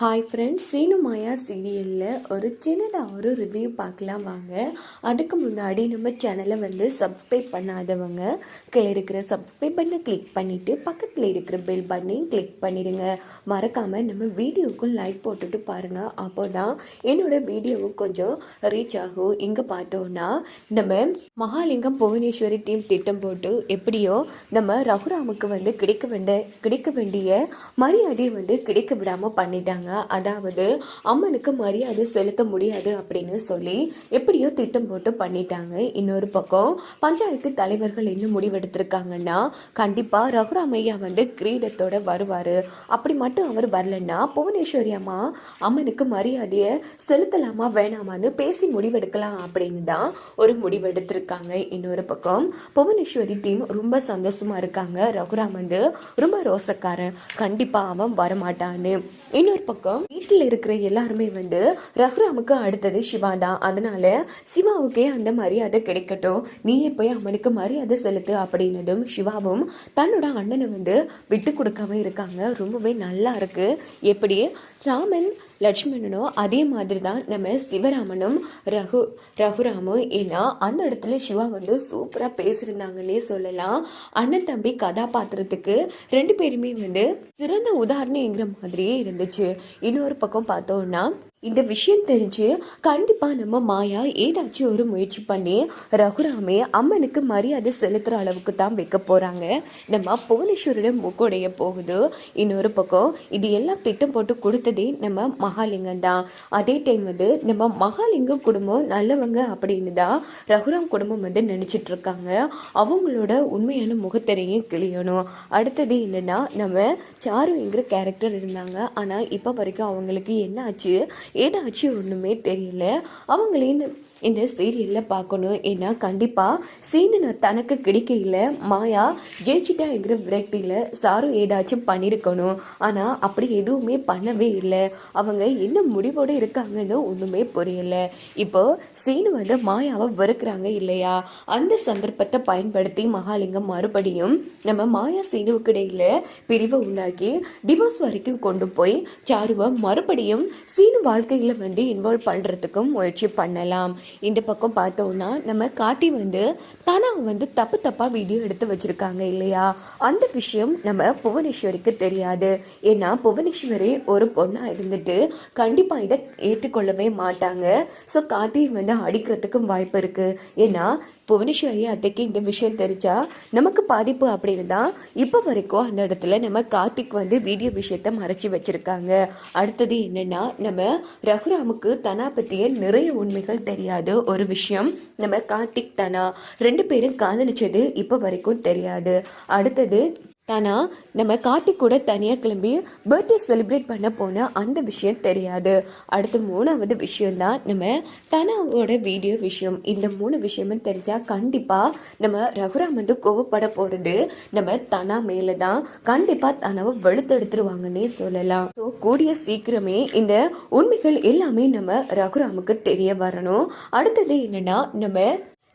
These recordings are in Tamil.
ஹாய் ஃப்ரெண்ட்ஸ் சீனுமாயா சீரியலில் ஒரு சின்னதாக ஒரு ரிவ்யூ பார்க்கலாம் வாங்க. அதுக்கு முன்னாடி நம்ம சேனலை வந்து சப்ஸ்கிரைப் பண்ணாதவங்க கீழே இருக்கிற சப்ஸ்கிரைப் பண்ண கிளிக் பண்ணிவிட்டு பக்கத்தில் இருக்கிற பெல் பட்டனையும் கிளிக் பண்ணிடுங்க. மறக்காமல் நம்ம வீடியோக்கும் லைக் போட்டுட்டு பாருங்கள் அப்போ தான் என்னோடய வீடியோவும் கொஞ்சம் ரீச் ஆகும். இங்கே பார்த்தோன்னா நம்ம மகாலிங்கம் புவனேஸ்வரி டீம் திட்டம் போட்டு எப்படியோ நம்ம ரகுராமுக்கு வந்து கிடைக்க வேண்டிய கிடைக்க வேண்டிய மரியாதையை வந்து கிடைக்க விடாமல் பண்ணிட்டாங்க. அதாவது அம்மனுக்கு மரியாதை செலுத்த முடியாது அப்படின்னு சொல்லி எப்படியோ திட்டம் போட்டு பண்ணிட்டாங்க. இன்னொரு பக்கம் பஞ்சாயத்து தலைவர்கள் என்ன முடிவெடுத்திருக்காங்கன்னா கண்டிப்பாக ரகுராமையா வந்து கிரீடத்தோட வருவார். அப்படி மட்டும் அவர் வரலன்னா புவனேஸ்வரி அம்மா அம்மனுக்கு மரியாதையை செலுத்தலாமா வேணாமான்னு பேசி முடிவெடுக்கலாம் அப்படின்னு தான் ஒரு முடிவெடுத்திருக்காங்க. இன்னொரு பக்கம் புவனேஸ்வரி டீம் ரொம்ப சந்தோஷமா இருக்காங்க. ரகுராம் வந்து ரொம்ப ரோசக்காரன். கண்டிப்பா அவன் வரமாட்டான்னு. இன்னொரு பக்கம் வீட்டில் இருக்கிற எல்லாருமே வந்து ரகுராமுக்கு அடுத்தது சிவா தான். அதனால சிவாவுக்கே அந்த மரியாதை கிடைக்கட்டும். நீயே போய் அவனுக்கு மரியாதை செலுத்து அப்படின்னதும் சிவாவும் தன்னோட அண்ணனை வந்து விட்டு கொடுக்காம இருக்காங்க. ரொம்பவே நல்லா இருக்கு. எப்படி ராமன் லட்சுமணனும் அதே மாதிரி தான் நம்ம சிவராமனும் ரகு ரகுராமும் ஏன்னா அந்த இடத்துல சிவா வந்து சூப்பராக பேசியிருந்தாங்கன்னே சொல்லலாம். அண்ணன் தம்பி கதாபாத்திரத்துக்கு ரெண்டு பேருமே வந்து சிறந்த உதாரணங்கிற மாதிரியே இருந்துச்சு. இன்னொரு பக்கம் பார்த்தோம்னா இந்த விஷயம் தெரிஞ்சு கண்டிப்பாக நம்ம மாயா ஏதாச்சும் ஒரு முயற்சி பண்ணி ரகுராமே அம்மனுக்கு மரியாதை செலுத்துகிற அளவுக்கு தான் வைக்க போகிறாங்க நம்ம புவனேஸ்வரோட மூக்குடைய போகுது. இன்னொரு பக்கம் இது எல்லாம் திட்டம் போட்டு கொடுத்ததே நம்ம மகாலிங்கம் தான். அதே டைம் வந்து நம்ம மகாலிங்கம் குடும்பம் நல்லவங்க அப்படின்னு தான் ரகுராம் குடும்பம் வந்து நினச்சிட்டு இருக்காங்க அவங்களோட உண்மையான முகத்திரையும் கிளியணும் அடுத்தது என்னென்னா நம்ம சாருங்கிற கேரக்டர் இருந்தாங்க. ஆனால் இப்போ வரைக்கும் அவங்களுக்கு என்ன ஆச்சு ஏதாச்சு ஒன்றுமே தெரியல. அவங்களையும் இந்த சீரியலில் பார்க்கணும். ஏன்னா கண்டிப்பாக சீனு தனக்கு கிடைக்கையில் மாயா ஜெயிச்சிட்டாங்கிற விரக்தியில் சாரு ஏதாச்சும் பண்ணியிருக்கணும் ஆனால் அப்படி எதுவுமே பண்ணவே இல்லை. அவங்க என்ன முடிவோடு இருக்காங்கன்னு ஒன்றுமே புரியலை. இப்போ சீனு வந்து மாயாவை வெறுக்கிறாங்க இல்லையா? அந்த சந்தர்ப்பத்தை பயன்படுத்தி மகாலிங்கம் மறுபடியும் நம்ம மாயா சீனுவுக்கு இடையில் பிரிவை உண்டாக்கி டிவோர்ஸ் வரைக்கும் கொண்டு போய் சாருவை மறுபடியும் சீனு வாழ்க்கையில் வந்து இன்வால்வ் பண்ணுறதுக்கும் முயற்சி பண்ணலாம். இந்த பக்கம் பார்த்தோம்னா நம்ம காட்டி வந்து தானா வந்து தப்பு தப்பாக வீடியோ எடுத்து வச்சுருக்காங்க இல்லையா? அந்த விஷயம் நம்ம புவனேஸ்வரிக்கு தெரியாது. ஏன்னா புவனேஸ்வரி ஒரு பொண்ணாக இருந்துட்டு கண்டிப்பாக இதை ஏற்றுக்கொள்ளவே மாட்டாங்க. ஸோ காத்தி வந்து அடிக்கிறதுக்கும் வாய்ப்பு இருக்குது ஏன்னா புவனேஸ்வரி அத்தைக்கு இந்த விஷயம் தெரிஞ்சா நமக்கு பாதிப்பு அப்படின்னு தான் இப்போ வரைக்கும் அந்த இடத்துல நம்ம கார்த்திக் வந்து வீடியோ விஷயத்த மறைச்சி வச்சிருக்காங்க. அடுத்தது என்னென்னா நம்ம ரகுராமுக்கு தனா பற்றிய நிறைய உண்மைகள் தெரியாது. ஒரு விஷயம் நம்ம கார்த்திக் தனா ரெண்டு பேரும் காதலிச்சது இப்போ வரைக்கும் தெரியாது. அடுத்தது ஆனால் நம்ம கார்த்திக் கூட தனியாக கிளம்பி பர்த்டே செலிப்ரேட் பண்ண போன அந்த விஷயம் தெரியாது. அடுத்து மூணாவது விஷயம்தான் நம்ம தனாவோட வீடியோ விஷயம். இந்த மூணு விஷயமும் தெரிஞ்சால் கண்டிப்பாக நம்ம ரகுராம் வந்து கோவப்பட போகிறது நம்ம தனா மேலே தான் கண்டிப்பாக தனாவை வெளுத்தெடுத்துருவாங்கன்னே சொல்லலாம். ஸோ கூடிய சீக்கிரமே இந்த உண்மைகள் எல்லாமே நம்ம ரகுராமுக்கு தெரிய வரணும். அடுத்தது என்னென்னா நம்ம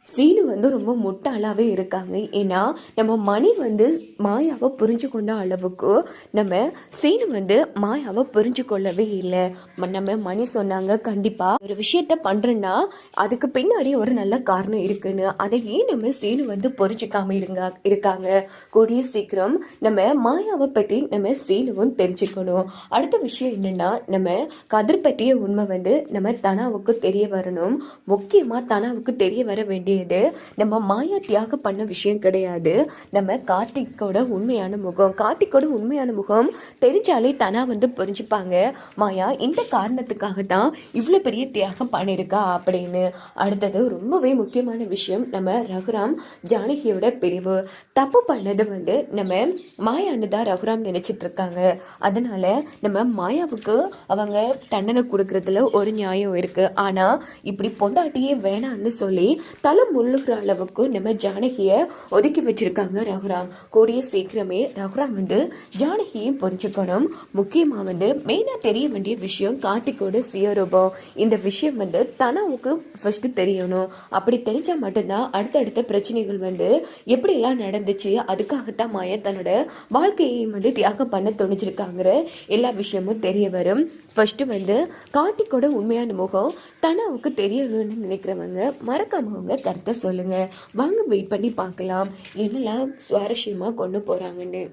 சீனு வந்து ரொம்ப முட்டாளாகவே இருக்காங்க. ஏன்னா நம்ம மணி வந்து மாயாவை புரிஞ்சு கொண்ட அளவுக்கு நம்ம சீனு வந்து மாயாவை புரிஞ்சு கொள்ளவே இல்லை. ம- நம்ம மணி சொன்னாங்க கண்டிப்பாக ஒரு விஷயத்த பண்ணுறேன்னா அதுக்கு பின்னாடி ஒரு நல்ல காரணம் இருக்குன்னு. அதை ஏன் நம்ம சீனு வந்து புரிஞ்சுக்காம இருங்க இருக்காங்க? கூடிய சீக்கிரம் நம்ம மாயாவை பற்றி நம்ம சீனுவும் தெரிஞ்சுக்கணும். அடுத்த விஷயம் என்னென்னா நம்ம கதிர் பற்றிய உண்மை வந்து நம்ம தனாவுக்கு தெரிய வரணும். முக்கியமாக தனாவுக்கு தெரிய வர வேண்டியது நம்ம மாயா தியாகம் பண்ண விஷயம் கிடையாது. நம்ம கார்த்திக்கோட உண்மையான முகம் கார்த்திக்கோட உண்மையான முகம் தெரிஞ்சாலே தனா வந்து புரிஞ்சுப்பாங்க. மாயா இந்த காரணத்துக்காக தான் இவ்வளோ பெரிய தியாகம் பண்ணியிருக்கா அப்படின்னு. அடுத்தது ரொம்பவே முக்கியமான விஷயம் நம்ம ரகுராம் ஜானகியோட பிரிவு. தப்பு பண்ணது வந்து நம்ம மாயான்னு தான் ரகுராம் நினைச்சிட்டு இருக்காங்க. அதனால நம்ம மாயாவுக்கு அவங்க தண்டனை கொடுக்கறதுல ஒரு நியாயம் இருக்கு. ஆனா இப்படி பொண்டாட்டியே வேணான்னு சொல்லி தலை மனம் அளவுக்கு நம்ம ஜானகியை ஒதுக்கி வச்சிருக்காங்க ரகுராம். கூடிய சீக்கிரமே ரகுராம் வந்து ஜானகியும் புரிஞ்சுக்கணும். முக்கியமாக வந்து மெயினாக தெரிய வேண்டிய விஷயம் கார்த்திகோட சுயரூபம். இந்த விஷயம் வந்து தனவுக்கு ஃபஸ்ட்டு தெரியணும். அப்படி தெரிஞ்சால் மட்டும்தான் அடுத்தடுத்த பிரச்சனைகள் வந்து எப்படிலாம் நடந்துச்சு அதுக்காகத்தான் மாயா தன்னோட வாழ்க்கையை வந்து தியாகம் பண்ண துணிச்சிருக்காங்கிற எல்லா விஷயமும் தெரிய வரும். ஃபஸ்ட்டு வந்து கார்த்திக்கோட உண்மையான முகம் தனாவுக்கு தெரியணும்னு நினைக்கிறவங்க மறக்காம அவங்க கருத்தை சொல்லுங்கள் வாங்க வெயிட் பண்ணி பார்க்கலாம். என்னெல்லாம் சுவாரஸ்யமாக கொண்டு போகிறாங்கன்னு